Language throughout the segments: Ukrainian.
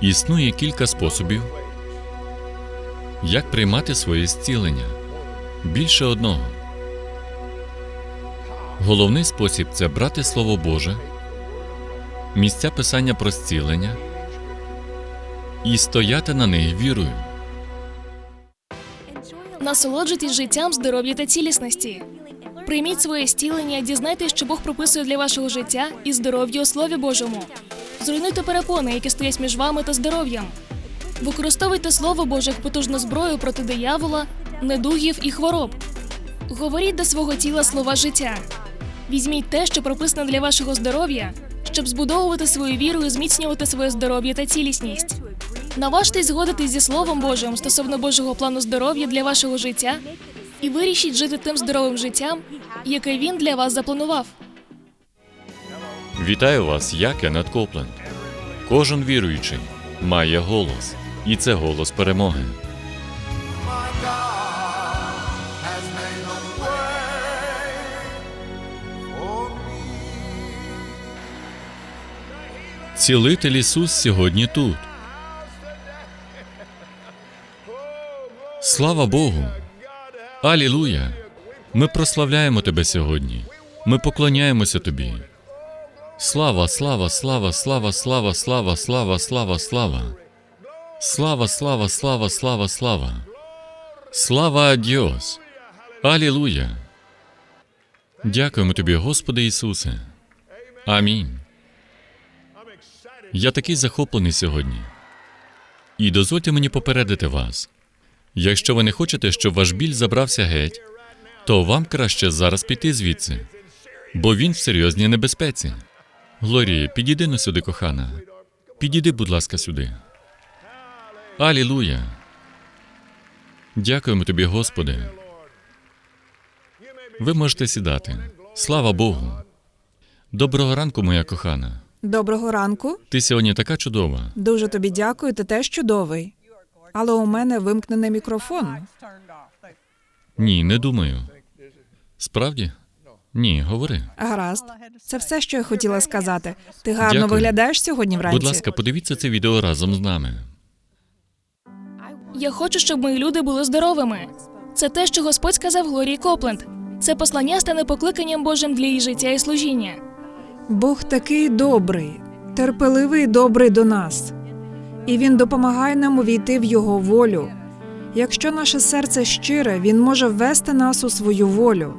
Існує кілька способів, як приймати своє зцілення. Більше одного. Головний спосіб це брати Слово Боже, місця писання про зцілення і стояти на них вірою. Насолоджуйтесь життям, здоров'я та цілісності. Прийміть своє стілення, дізнайтесь, що Бог прописує для вашого життя і здоров'я у Слові Божому. Зруйнуйте перепони, які стоять між вами та здоров'ям. Використовуйте Слово Боже як потужну зброю проти диявола, недугів і хвороб. Говоріть до свого тіла слова життя. Візьміть те, що прописано для вашого здоров'я, щоб збудовувати свою віру і зміцнювати своє здоров'я та цілісність. Наважтесь згодитись зі Словом Божим стосовно Божого плану здоров'я для вашого життя і вирішіть жити тим здоровим життям, яке він для вас запланував. Вітаю вас, я Кеннет Копленд. Кожен віруючий має голос, і це голос перемоги. Цілитель Ісус сьогодні тут. Слава Богу! Алілуя! Ми прославляємо Тебе сьогодні. Ми поклоняємося Тобі. Слава, слава, слава, слава, слава, слава, слава, слава, слава. Слава, слава, слава, слава, слава. Слава Діос. Алілуя. Дякуємо Тобі, Господи Ісусе. Амінь. Я такий захоплений сьогодні. І дозвольте мені попередити вас. Якщо ви не хочете, щоб ваш біль забрався геть, то вам краще зараз піти звідси, бо він в серйозній небезпеці. Глорія, підійди на сюди, кохана. Підійди, будь ласка, сюди. Алілуя. Дякуємо тобі, Господи. Ви можете сідати. Слава Богу. Доброго ранку, моя кохана. Доброго ранку. Ти сьогодні така чудова. Дуже тобі дякую, ти теж чудовий. Але у мене вимкнений мікрофон. Ні, не думаю. Справді? Ні, говори. Гаразд. Це все, що я хотіла сказати. Ти гарно Дякую. виглядаєш сьогодні вранці. Будь ласка, подивіться це відео разом з нами. Я хочу, щоб мої люди були здоровими. Це те, що Господь сказав Глорії Копленд. Це послання стане покликанням Божим для її життя і служіння. Бог такий добрий, терпеливий і добрий до нас. І він допомагає нам увійти в його волю. Якщо наше серце щире, він може ввести нас у свою волю.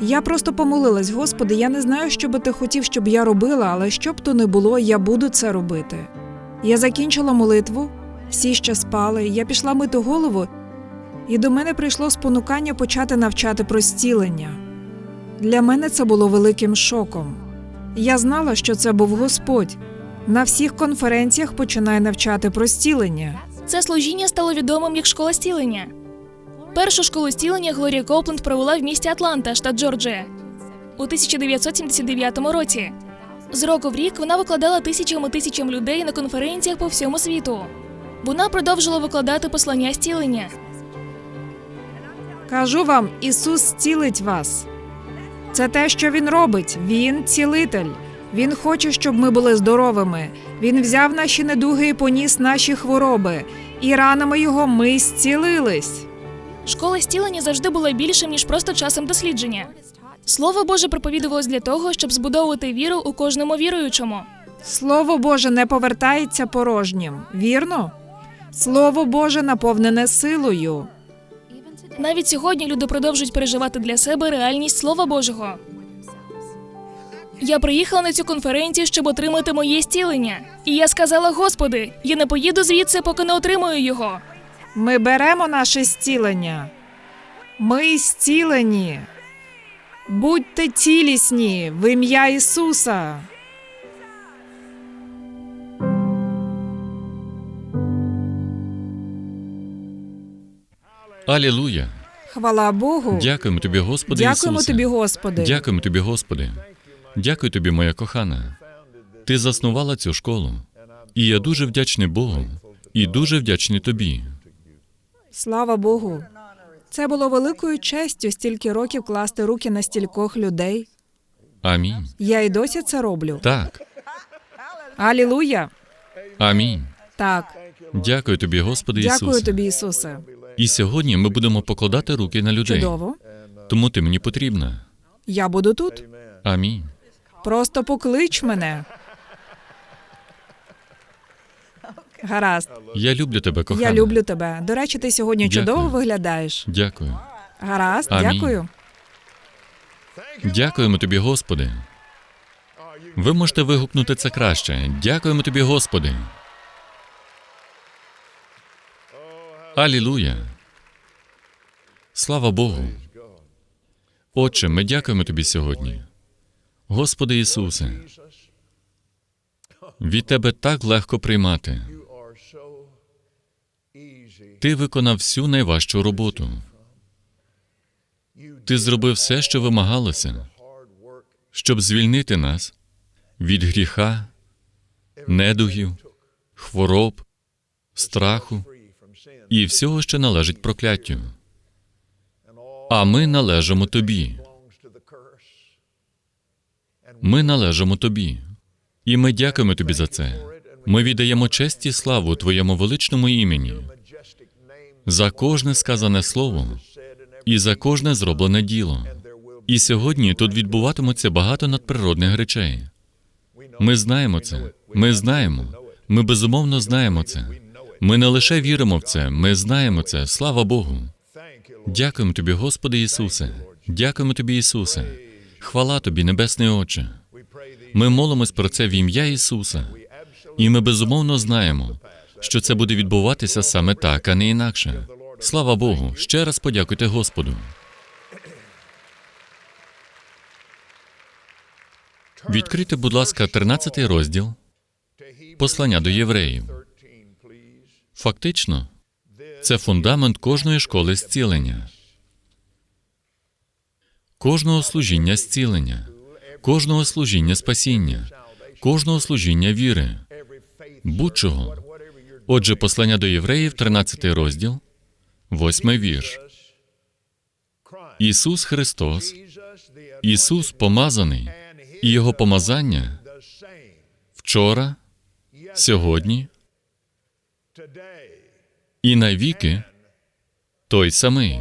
Я просто помолилась, Господи, я не знаю, що би ти хотів, щоб я робила, але що б то не було, я буду це робити. Я закінчила молитву, всі ще спали, я пішла мити голову, і до мене прийшло спонукання почати навчати про зцілення. Для мене це було великим шоком. Я знала, що це був Господь. На всіх конференціях починає навчати про зцілення. Це служіння стало відомим як школа стілення. Першу школу стілення Глорія Копленд провела в місті Атланта, штат Джорджія, у 1979 році. З року в рік вона викладала тисячам і тисячам людей на конференціях по всьому світу. Вона продовжила викладати послання стілення. Кажу вам, Ісус зцілить вас. Це те, що Він робить. Він цілитель. Він хоче, щоб ми були здоровими. Він взяв наші недуги і поніс наші хвороби, і ранами його ми зцілились. Школа стілення завжди була більшим, ніж просто часом дослідження. Слово Боже проповідувалось для того, щоб збудовувати віру у кожному віруючому. Слово Боже не повертається порожнім, вірно? Слово Боже наповнене силою. Навіть сьогодні люди продовжують переживати для себе реальність Слова Божого. Я приїхала на цю конференцію, щоб отримати моє зцілення. І я сказала: Господи, я не поїду звідси, поки не отримаю його. Ми беремо наше зцілення. Ми зцілені. Будьте цілісні в ім'я Ісуса. Алілуя! Хвала Богу. Дякуємо тобі, Господи Дякуємо Ісусе. тобі, Господи. Дякуємо тобі, Господи. Дякую тобі, моя кохана. Ти заснувала цю школу. І я дуже вдячний Богу і дуже вдячний тобі. Слава Богу. Це було великою честю стільки років класти руки на стількох людей. Амінь. Я й досі це роблю. Так, Алілуя! Амінь. Так, Дякую тобі, Господи дякую тобі, Ісусе. І сьогодні ми будемо покладати руки на людей. Чудово. Тому ти мені потрібна. Я буду тут. Амінь. Просто поклич мене. Гаразд. Я люблю тебе, кохана. Я люблю тебе. До речі, ти сьогодні Дякую. чудово виглядаєш. Дякую. Гаразд, Амінь. дякую. Дякуємо тобі, Господи. Ви можете вигукнути це краще. Дякуємо тобі, Господи. Алілуя. Слава Богу. Отче, ми дякуємо тобі сьогодні. Господи Ісусе. Від Тебе так легко приймати. Ти виконав всю найважчу роботу. Ти зробив все, що вимагалося, щоб звільнити нас від гріха, недугів, хвороб, страху і всього, що належить прокляттю. А ми належимо тобі. Ми належимо тобі. І ми дякуємо тобі за це. Ми віддаємо честь і славу Твоєму величному імені за кожне сказане слово і за кожне зроблене діло. І сьогодні тут відбуватимуться багато надприродних речей. Ми знаємо це. Ми знаємо. Ми безумовно знаємо це. Ми не лише віримо в це, ми знаємо це. Слава Богу. Дякуємо тобі, Господи Ісусе. Дякуємо тобі, Ісусе. Хвала тобі, Небесний Отче. Ми молимось про це в ім'я Ісуса. І ми безумовно знаємо, що це буде відбуватися саме так, а не інакше. Слава Богу. Ще раз подякуйте Господу. Відкрийте, будь ласка, 13 розділ послання до євреїв. Фактично, це фундамент кожної школи зцілення, кожного служіння зцілення, кожного служіння спасіння, кожного служіння віри, будь-чого. Отже, послання до євреїв, 13 розділ, 8 вірш. Ісус Христос, Ісус помазаний, і Його помазання вчора, сьогодні і навіки той самий.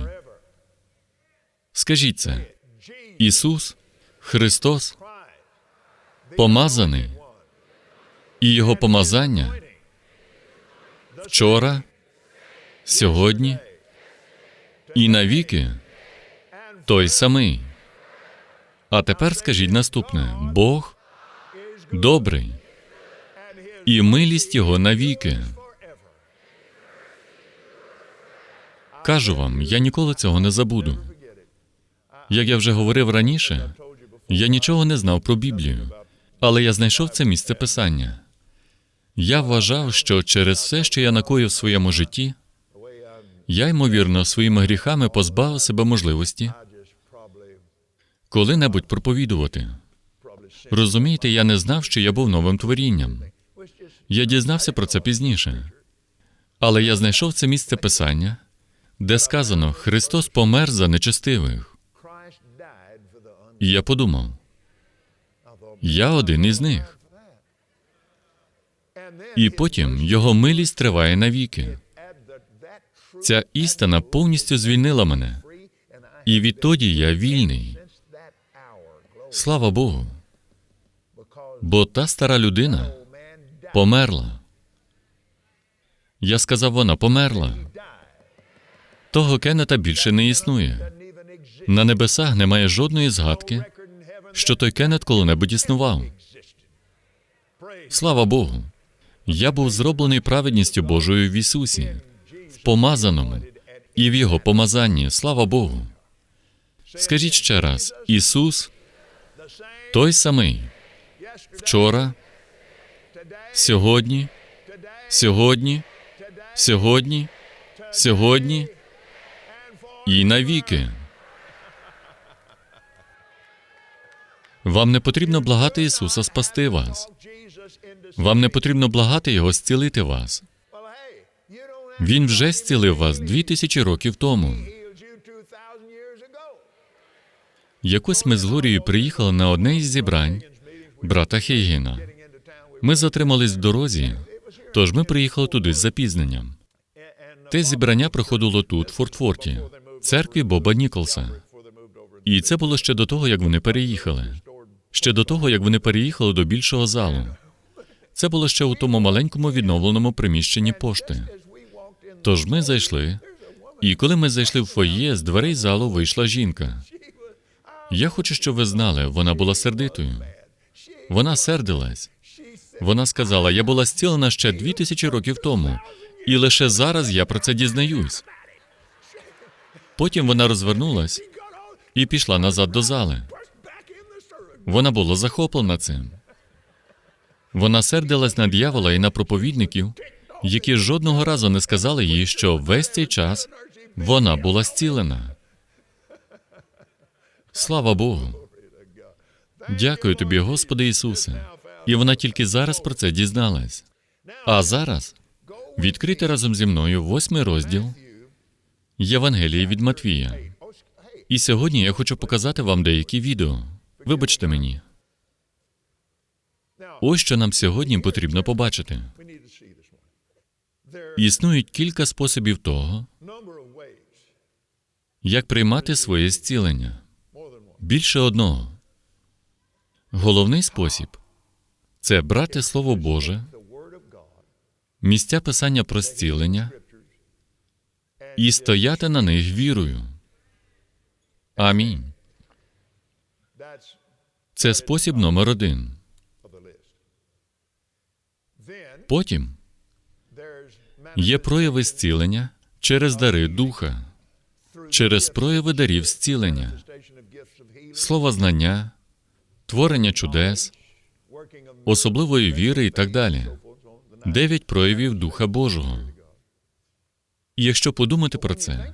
Скажіть це. Ісус, Христос, помазаний, і Його помазання вчора, сьогодні і навіки той самий. А тепер скажіть наступне: Бог добрий, і милість Його навіки. Кажу вам, я ніколи цього не забуду. Як я вже говорив раніше, я нічого не знав про Біблію, але я знайшов це місце писання. Я вважав, що через все, що я накоїв в своєму житті, я, ймовірно, своїми гріхами позбавив себе можливості коли-небудь проповідувати. Розумієте, я не знав, що я був новим творінням. Я дізнався про це пізніше. Але я знайшов це місце писання, де сказано: Христос помер за нечестивих. І я подумав, я один із них. І потім його милість триває навіки. Ця істина повністю звільнила мене, і відтоді я вільний. Слава Богу. Бо та стара людина померла. Я сказав, вона померла. Того Кеннета більше не існує. На небесах немає жодної згадки, що той Кеннет коли-небудь існував. Слава Богу. Я був зроблений праведністю Божою в Ісусі, в помазаному і в Його помазанні. Слава Богу. Скажіть ще раз: Ісус той самий вчора, сьогодні, сьогодні, сьогодні, сьогодні і навіки. Вам не потрібно благати Ісуса спасти вас. Вам не потрібно благати Його зцілити вас. Він вже зцілив вас дві тисячі років тому. healed you 2,000 years ago. Якось ми з Глорією приїхали на одне із зібрань брата with Ми затримались в дорозі, Тож ми приїхали туди з запізненням. Те зібрання проходило тут, в Фортфорті, церкві Боба Ніколса. І це було ще до того, як вони переїхали. Ще до того, як вони переїхали до більшого залу. Це було ще у тому маленькому відновленому приміщенні пошти. Тож ми зайшли, і коли ми зайшли в фоє, з дверей залу вийшла жінка. Я хочу, щоб ви знали, вона була сердитою. Вона сердилась. Вона сказала: я була зцілена ще дві тисячі років тому, і лише зараз я про це дізнаюсь. Потім вона розвернулась і пішла назад до зали. Вона була захоплена цим. Вона сердилась на дьявола і на проповідників, які жодного разу не сказали їй, що весь цей час вона була зцілена. Слава Богу. Дякую тобі, Господи Ісусе. І вона тільки зараз про це дізналась. А зараз відкрити разом зі мною восьмий розділ Євангелії від Матвія. І сьогодні я хочу показати вам деякі відео. Вибачте мені. Ось що нам сьогодні потрібно побачити. Існують кілька способів того, як приймати своє зцілення. Більше одного. Головний спосіб це брати Слово Боже, місця писання про зцілення і стояти на них вірою. Амінь. Це спосіб номер один. Потім є прояви зцілення через дари духа, через прояви дарів зцілення, слова знання, творення чудес, особливої віри і так далі. Дев'ять проявів Духа Божого. І якщо подумати про це,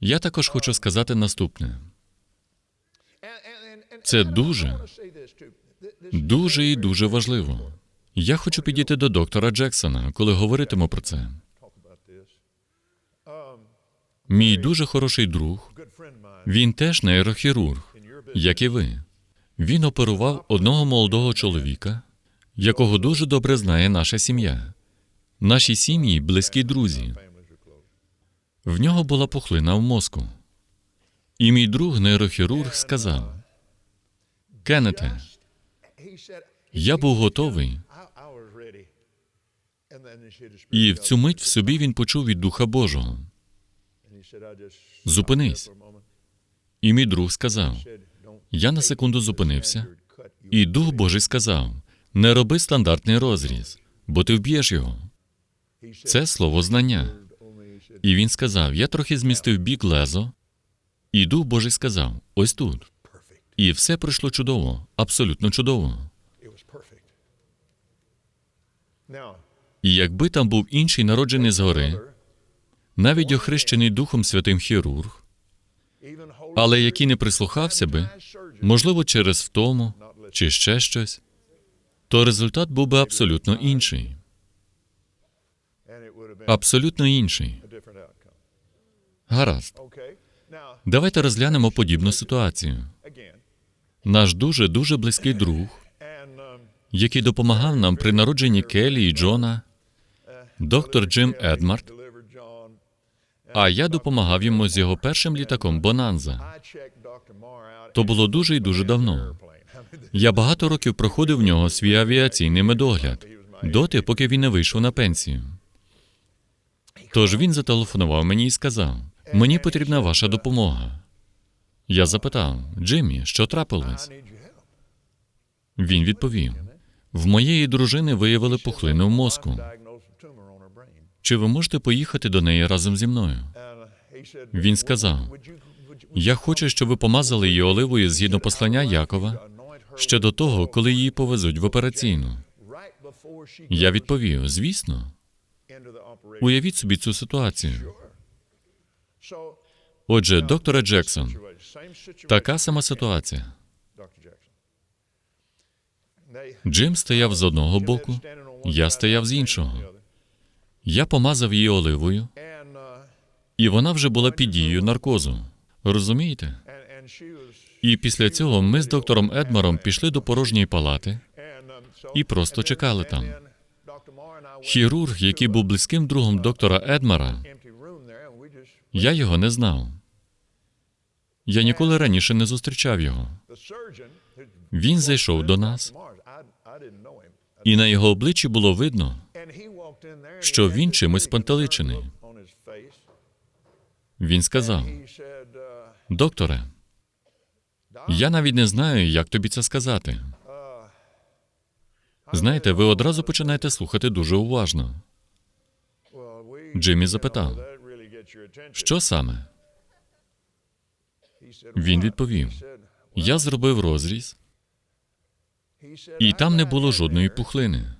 я також хочу сказати наступне: це дуже, дуже і дуже важливо. Я хочу підійти до доктора Джексона, коли говоритиму про це. Мій дуже хороший друг, він теж нейрохірург, як і ви. Він оперував одного молодого чоловіка, якого дуже добре знає наша сім'я. Наші сім'ї близькі друзі. В нього була пухлина в мозку. І мій друг нейрохірург сказав: Кеннете, я був готовий, і в цю мить в собі він почув від Духа Божого. Зупинись. І мій друг сказав: Я на секунду зупинився, і Дух Божий сказав: не роби стандартний розріз, бо ти вб'єш його. Це слово знання. І він сказав: Я трохи змістив бік лезо, і Дух Божий сказав: ось тут. І все пройшло чудово, абсолютно чудово. І якби там був інший народжений згори, навіть охрещений Духом Святим хірург, але який не прислухався би, можливо, через втому чи ще щось, то результат був би абсолютно інший. Абсолютно інший. Гаразд. Давайте розглянемо подібну ситуацію. Наш дуже дуже близький друг, який допомагав нам при народженні Келі і Джона, доктор Джим Едмарт, а я допомагав йому з його першим літаком Бонанза. То було дуже і дуже давно. Я багато років проходив в нього свій авіаційний медогляд, доти, поки він не вийшов на пенсію. Тож він зателефонував мені і сказав: мені потрібна ваша допомога. Я запитав, Джиммі, що трапилось? Він відповів: в моєї дружини виявили пухлину в мозку. Чи ви можете поїхати до неї разом зі мною? Він сказав: Я хочу, щоб ви помазали її оливою згідно послання Якова ще до того, коли її повезуть в операційну. Я відповів: звісно, уявіть собі цю ситуацію. Отже, доктора Джексон, така сама ситуація. Джим стояв з одного боку, я стояв з іншого. Я помазав її оливою, і вона вже була під дією наркозу. Розумієте? І після цього ми з доктором Едмаром пішли до порожньої палати і просто чекали там. Хірург, який був близьким другом доктора Едмара, я його не знав. Я ніколи раніше не зустрічав його. Він зайшов до нас, і на його обличчі було видно, що він чимось спантеличений. Він сказав: Докторе, я навіть не знаю, як тобі це сказати. Знаєте, ви одразу починаєте слухати дуже уважно. Джиммі запитав, що саме? Він відповів: Я зробив розріз, і там не було жодної пухлини.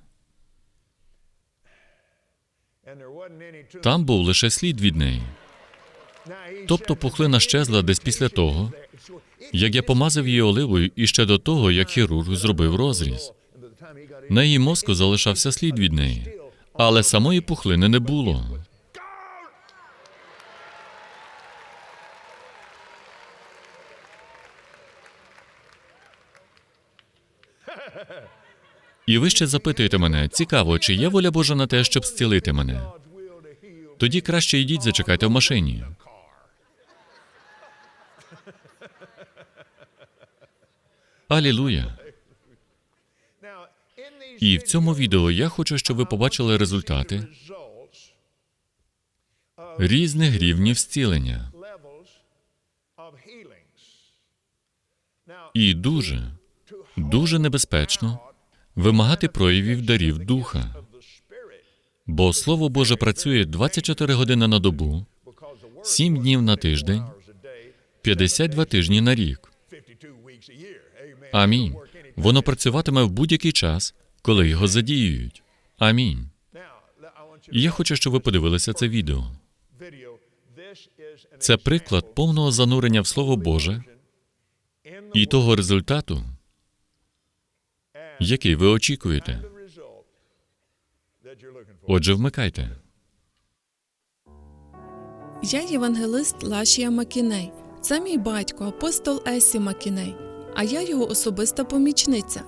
Там був лише слід від неї. Тобто пухлина щезла десь після того, як я помазав її оливою і ще до того, як хірург зробив розріз. На її мозку залишався слід від неї, але самої пухлини не було. І ви ще запитуєте мене, цікаво, чи є воля Божа на те, щоб зцілити мене? Тоді краще йдіть, зачекайте в машині. Алілуя. І в цьому відео я хочу, щоб ви побачили результати різних рівнів зцілення. І дуже, дуже небезпечно вимагати проявів дарів духа. Бо Слово Боже працює 24 години на добу, 7 днів на тиждень, 52 тижні на рік. Амінь. Воно працюватиме в будь-який час, коли його задіюють. Амінь. І я хочу, щоб ви подивилися це відео. Це приклад повного занурення в Слово Боже і того результату, який ви очікуєте. Отже, вмикайте. Я євангелист Лашія Макіней. Це мій батько, апостол Есі Макіней, а я його особиста помічниця.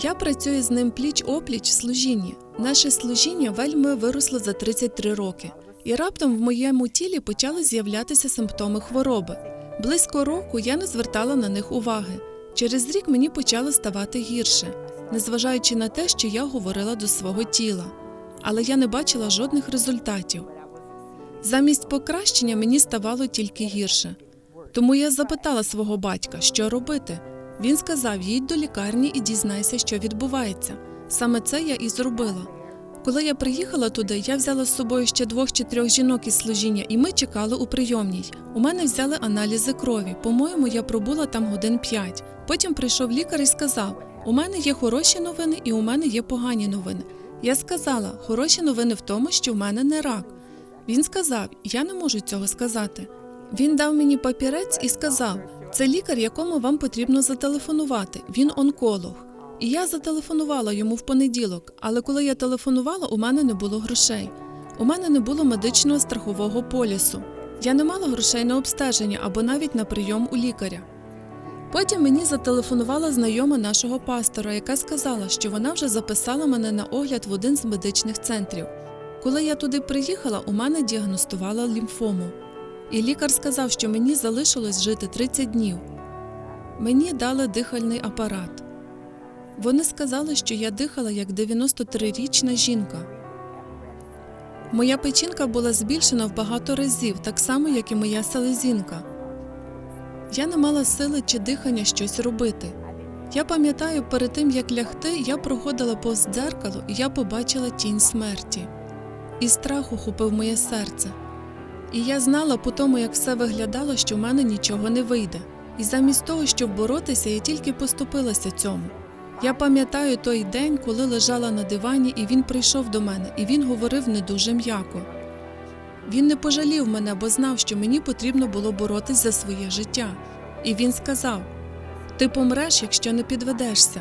Я працюю з ним пліч опліч в служінні. Наше служіння вельми виросло за 33 роки, і раптом в моєму тілі почали з'являтися симптоми хвороби. Близько року я не звертала на них уваги. Через рік мені почало ставати гірше, незважаючи на те, що я говорила до свого тіла, але я не бачила жодних результатів. Замість покращення мені ставало тільки гірше. Тому я запитала свого батька, що робити. Він сказав: їдь до лікарні і дізнайся, що відбувається. Саме це я і зробила. Коли я приїхала туди, я взяла з собою ще двох чи трьох жінок із служіння, і ми чекали у прийомній. У мене взяли аналізи крові. По-моєму, я пробула там годин п'ять. Потім прийшов лікар і сказав: у мене є хороші новини і у мене є погані новини. Я сказала, хороші новини в тому, що в мене не рак. Він сказав: Я не можу цього сказати. Він дав мені папірець і сказав: це лікар, якому вам потрібно зателефонувати. Він онколог. І я зателефонувала йому в понеділок, але коли я телефонувала, у мене не було грошей. У мене не було медичного страхового полісу. Я не мала грошей на обстеження або навіть на прийом у лікаря. Потім мені зателефонувала знайома нашого пастора, яка сказала, що вона вже записала мене на огляд в один з медичних центрів. Коли я туди приїхала, у мене діагностувала лімфому. І лікар сказав, що мені залишилось жити 30 днів. Мені дали дихальний апарат. Вони сказали, що я дихала як 93-річна жінка. Моя печінка була збільшена в багато разів, так само, як і моя селезінка. Я не мала сили чи дихання щось робити. Я пам'ятаю, перед тим як лягти, я проходила повз дзеркало, і я побачила тінь смерті. І страх охопив моє серце. І я знала по тому, як все виглядало, що в мене нічого не вийде. І замість того, щоб боротися, я тільки поступилася цьому. Я пам'ятаю той день, коли лежала на дивані, і він прийшов до мене, і він говорив не дуже м'яко. Він не пожалів мене, бо знав, що мені потрібно було боротись за своє життя. І він сказав: Ти помреш, якщо не підведешся.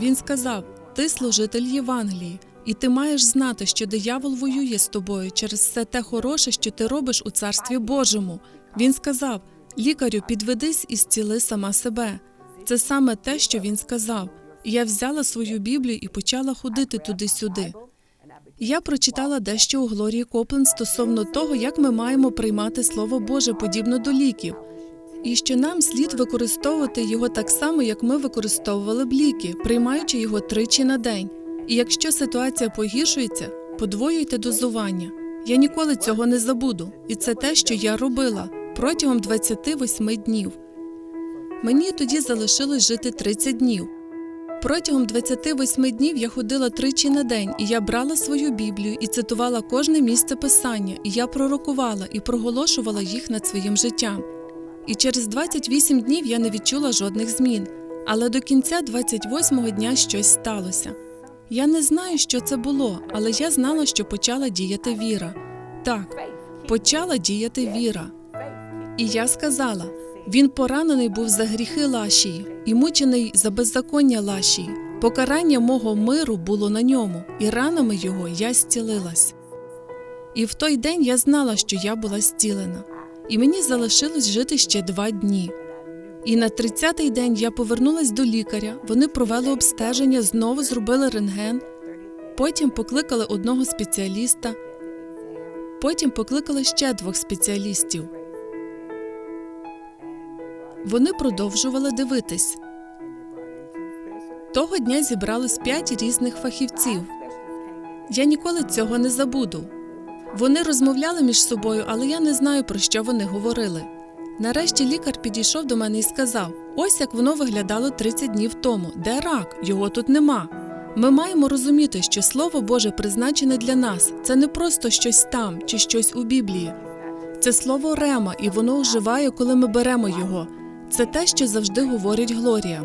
Він сказав: Ти служитель Євангелії, і ти маєш знати, що диявол воює з тобою через все те хороше, що ти робиш у Царстві Божому. Він сказав: Лікарю, підведись і зціли сама себе. Це саме те, що він сказав. Я взяла свою Біблію і почала ходити туди-сюди. Я прочитала дещо у Глорії Копленд стосовно того, як ми маємо приймати Слово Боже подібно до ліків, і що нам слід використовувати його так само, як ми використовували б ліки, приймаючи його тричі на день. І якщо ситуація погіршується, подвоюйте дозування. Я ніколи цього не забуду, і це те, що я робила протягом 28 днів. Мені тоді залишилось жити 30 днів. Протягом 28 днів я ходила тричі на день, і я брала свою Біблію і цитувала кожне місце писання, і я пророкувала і проголошувала їх над своїм життям. І через 28 днів я не відчула жодних змін, але до кінця 28-го дня щось сталося. Я не знаю, що це було, але я знала, що почала діяти віра. Так, почала діяти віра. І я сказала: він поранений був за гріхи Лашії і мучений за беззаконня Лашії. Покарання мого миру було на ньому, і ранами його я зцілилась. І в той день я знала, що я була зцілена, і мені залишилось жити ще два дні. І на 30-й день я повернулась до лікаря. Вони провели обстеження, знову зробили рентген. Потім покликали одного спеціаліста. Потім покликали ще двох спеціалістів. Вони продовжували дивитись. Того дня зібрались п'ять різних фахівців. Я ніколи цього не забуду. Вони розмовляли між собою, але я не знаю, про що вони говорили. Нарешті лікар підійшов до мене і сказав: ось як воно виглядало 30 днів тому. Де рак? Його тут нема. Ми маємо розуміти, що Слово Боже призначене для нас. Це не просто щось там чи щось у Біблії. Це слово рема, і воно оживає, коли ми беремо його. Це те, що завжди говорить Глорія.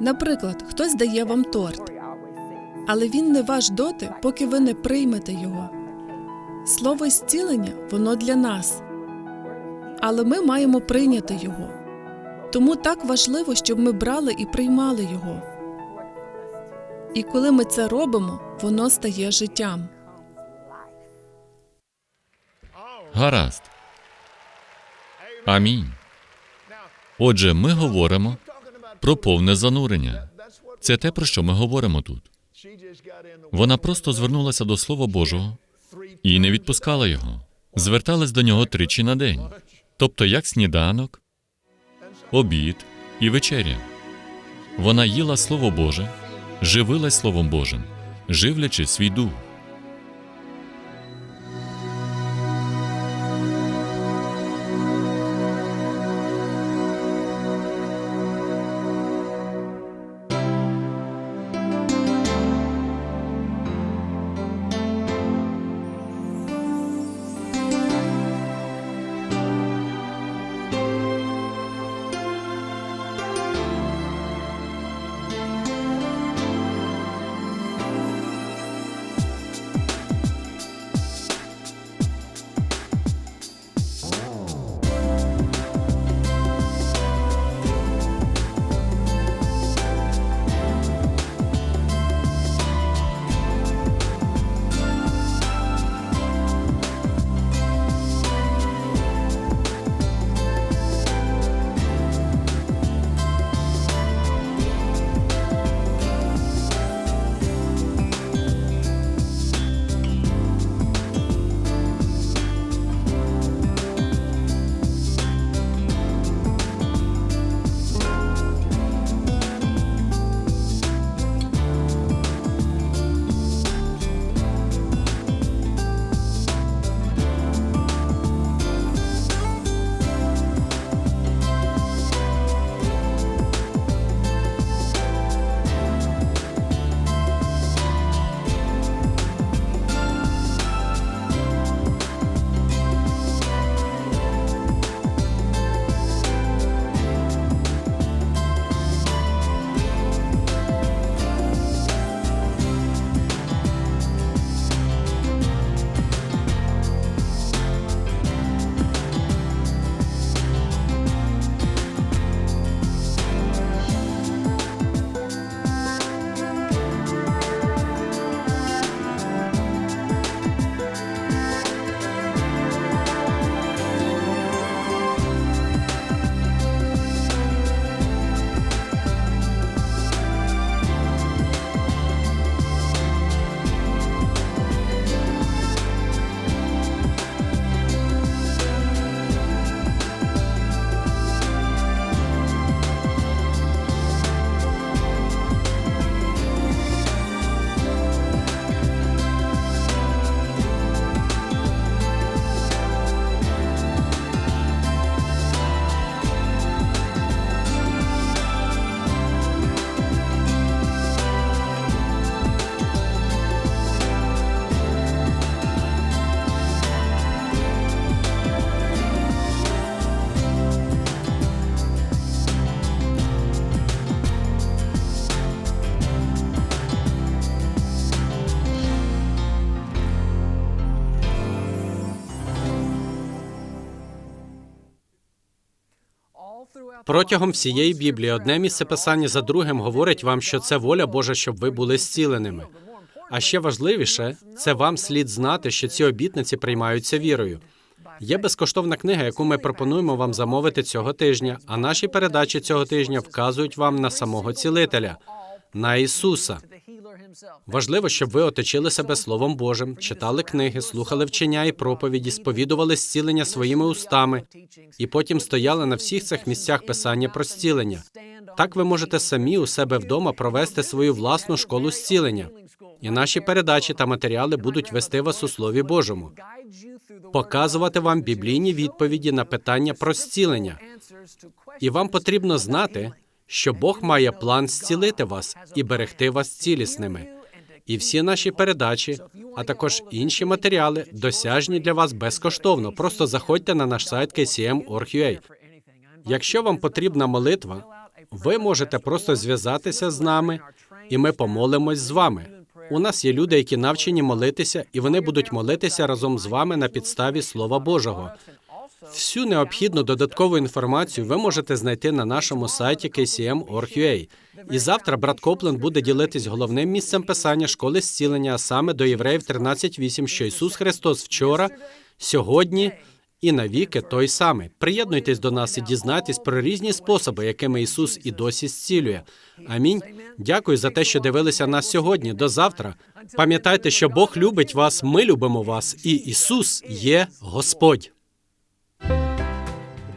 Наприклад, хтось дає вам торт, але він не ваш доти, поки ви не приймете його. Слово зцілення воно для нас, але ми маємо прийняти його. Тому так важливо, щоб ми брали і приймали його. І коли ми це робимо, воно стає життям. Гаразд. Амінь. Отже, ми говоримо про повне занурення. Це те, про що ми говоримо тут. Вона просто звернулася до Слова Божого і не відпускала його. Зверталась до нього тричі на день, тобто як сніданок, обід і вечеря. Вона їла Слово Боже, живилась Словом Божим, живлячи свій дух. Протягом всієї Біблії одне місце писання за другим говорить вам, що це воля Божа, щоб ви були зціленими. А ще важливіше, це вам слід знати, що ці обітниці приймаються вірою. Є безкоштовна книга, яку ми пропонуємо вам замовити цього тижня, а наші передачі цього тижня вказують вам на самого цілителя, на Ісуса. Важливо, щоб ви оточили себе Словом Божим, читали книги, слухали вчення і проповіді, сповідували зцілення своїми устами, і потім стояли на всіх цих місцях писання про зцілення. Так ви можете самі у себе вдома провести свою власну школу зцілення. І наші передачі та матеріали будуть вести вас у Слові Божому, показувати вам біблійні відповіді на питання про зцілення. І вам потрібно знати, що Бог має план зцілити вас і берегти вас цілісними. І всі наші передачі, а також інші матеріали, досяжні для вас безкоштовно. Просто заходьте на наш сайт kcm.org.ua. Якщо вам потрібна молитва, ви можете просто зв'язатися з нами, і ми помолимось з вами. У нас є люди, які навчені молитися, і вони будуть молитися разом з вами на підставі Слова Божого. Всю необхідну додаткову інформацію ви можете знайти на нашому сайті kcm.org.ua. І завтра брат Копленд буде ділитись головним місцем писання школи зцілення, а саме до Євреїв 13.8, що Ісус Христос вчора, сьогодні і навіки той самий. Приєднуйтесь до нас і дізнайтесь про різні способи, якими Ісус і досі зцілює. Амінь. Дякую за те, що дивилися нас сьогодні. До завтра. Пам'ятайте, що Бог любить вас, ми любимо вас, і Ісус є Господь.